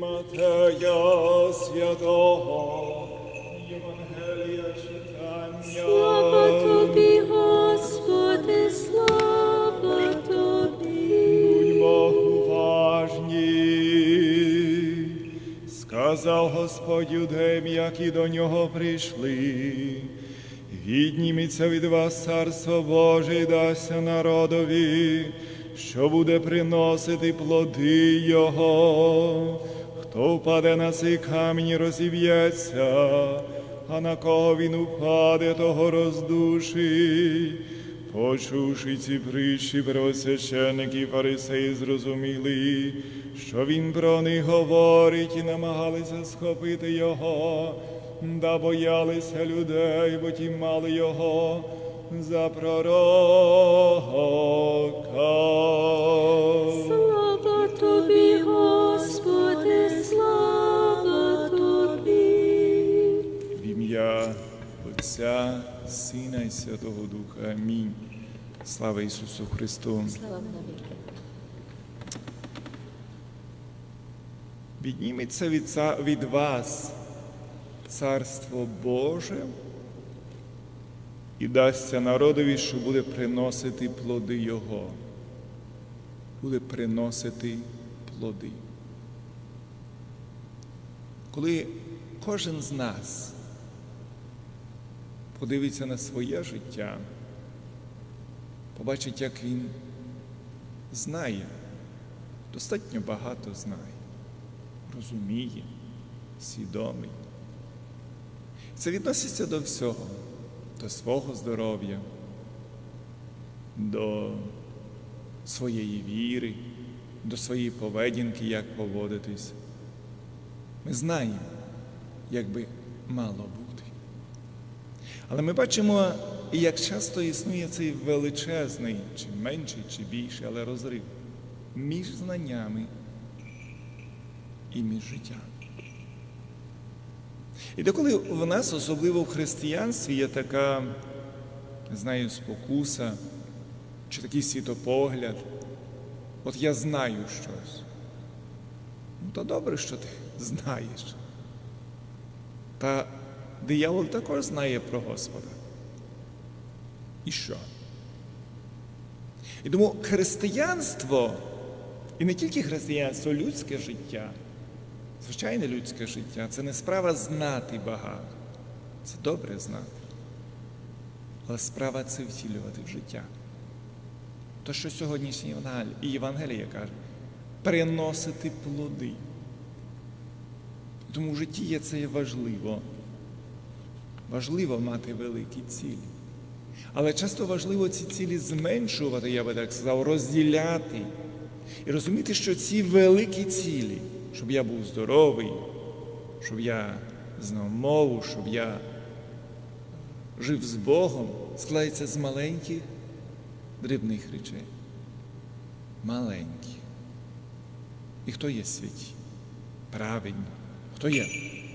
Матея святого Євангелія читання. Слава тобі, Господи, слава тобі. Будьмо уважні. Сказав Господь юдеям, які до нього прийшли. Відніметься від вас царство Боже і дасться народові, що буде приносити плоди Його. Хто впаде на цей камінь, і розіб'ється, а на кого він упаде, того роздушить. Почувши ці притчі, первосвященники і фарисеї зрозуміли, що він про них говорить, і намагалися схопити його, да боялися людей, бо ті мали його за пророка. Отця, Сина і Святого Духа. Амінь. Слава Ісусу Христу! Слава навіки. Відніметься від, від вас Царство Боже і дасться народові, що буде приносити плоди Його. Буде приносити плоди. Коли кожен з нас подивиться на своє життя, побачить, як він знає, достатньо багато знає розуміє, свідомий. Це відноситься до всього, до свого здоров'я, до своєї віри, до своєї поведінки, як поводитись. Ми знаємо, як би мало бути. Але ми бачимо, як часто існує цей величезний, чи менший, чи більший, але розрив між знаннями і між життям. І деколи в нас, особливо в християнстві, є така, знаю, спокуса чи такий світопогляд. От я знаю щось. Ну, то добре, що ти знаєш. Та диявол також знає про Господа. І що? І тому християнство, і не тільки християнство, людське життя, звичайне людське життя, це не справа знати багато. Це добре знати. Але справа це втілювати в життя. То, що сьогоднішній Євангелія, і Євангелія каже, приносити плоди. Тому в житті є це важливо. Важливо мати великі цілі. Але часто важливо ці цілі зменшувати, я би так сказав, розділяти. І розуміти, що ці великі цілі, щоб я був здоровий, щоб я знав мову, щоб я жив з Богом, складається з маленьких дрібних речей. Маленькі. І хто є святі? Праведні. Хто є?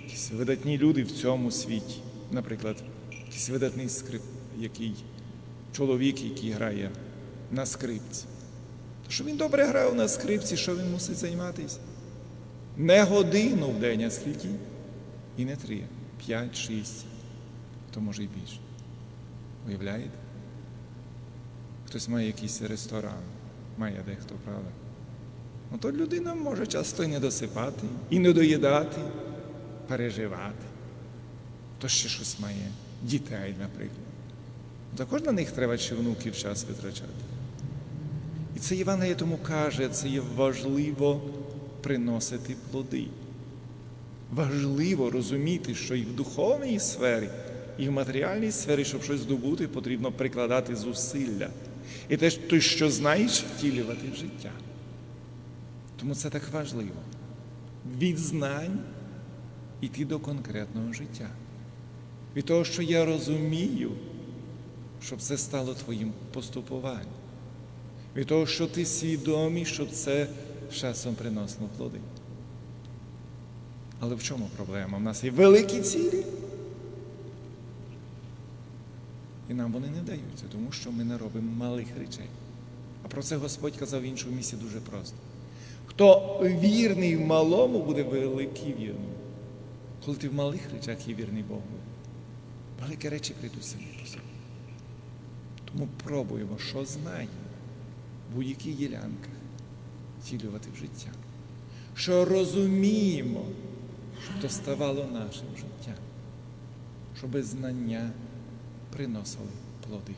Якісь видатні люди в цьому світі. Наприклад, якийсь видатний скрип, який чоловік, який грає на скрипці. То що він добре грав на скрипці, що він мусить займатися? Не годину в день, а скільки? І не три, п'ять, шість, то може і більше. Уявляєте? Хтось має якийсь ресторан, має дехто, правда? Ну то людина може часто і не досипати, і не доїдати, переживати. То ще щось має, дітей, наприклад. Також на них треба ще внуків час витрачати. І це Євангеліє тому каже, це є важливо приносити плоди. Важливо розуміти, що і в духовній сфері, і в матеріальній сфері, щоб щось здобути, потрібно прикладати зусилля. І те, ти, що знаєш, втілювати в життя. Тому це так важливо. Від знань іти до конкретного життя. Від того, що я розумію, щоб це стало твоїм поступуванням. Від того, що ти свідомий, щоб це часом приносило плоди. Але в чому проблема? У нас є великі цілі. І нам вони не даються, тому що ми не робимо малих речей. А про це Господь казав в іншому місці дуже просто. Хто вірний в малому, буде великий вірним. Коли ти в малих речах є вірний Богу, великі речі прийдуть самі по собі. Тому пробуємо, що знаємо в будь-яких ділянках втілювати в життя. Що розуміємо, щоб то ставало нашим життям, щоб знання приносили плоди.